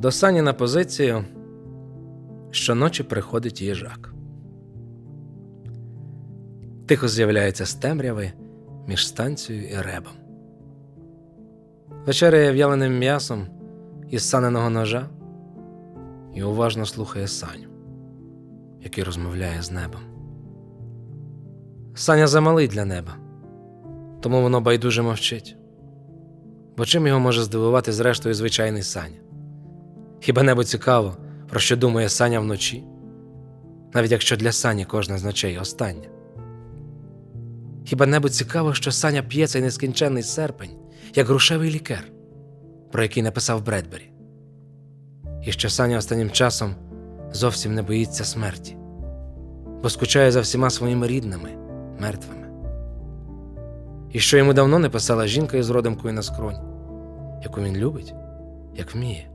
До Сані на позицію щоночі приходить їжак. Тихо з'являється з темряви між станцією і ребом. Вечеряє в'яленим м'ясом із саненого ножа і уважно слухає Саню, який розмовляє з небом. Саня замалий для неба, тому воно байдуже мовчить. Бо чим його може здивувати зрештою звичайний Саня? Хіба небо цікаво, про що думає Саня вночі? Навіть якщо для Сані кожна з ночей остання. Хіба небо цікаво, що Саня п'є цей нескінченний серпень, як грушевий лікер, про який написав Бредбері, і що Саня останнім часом зовсім не боїться смерті, бо скучає за всіма своїми рідними, мертвими. І що йому давно не писала жінка із родимкою на скронь, яку він любить, як вміє.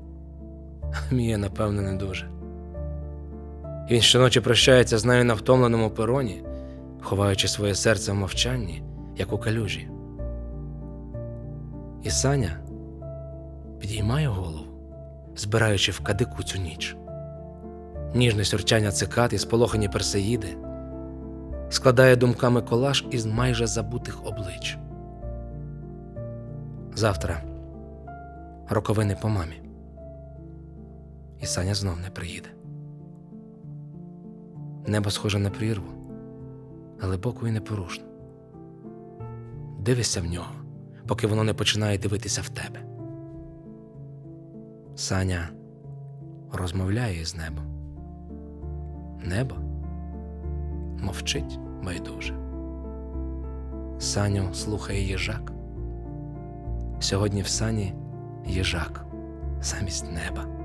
Вміє, напевно, не дуже. Він щоночі прощається з нею на втомленому пероні, ховаючи своє серце в мовчанні, як у калюжі. І Саня підіймає голову, збираючи в кадику цю ніч. Ніжне сюрчання цикад і сполохані персеїди складає думками колаж із майже забутих облич. Завтра роковини по мамі. І Саня знов не приїде. Небо схоже на прірву, глибоко і непорушно. Дивишся в нього, поки воно не починає дивитися в тебе. Саня розмовляє з небом. Небо мовчить байдуже. Саню слухає їжак. Сьогодні в сані їжак замість неба.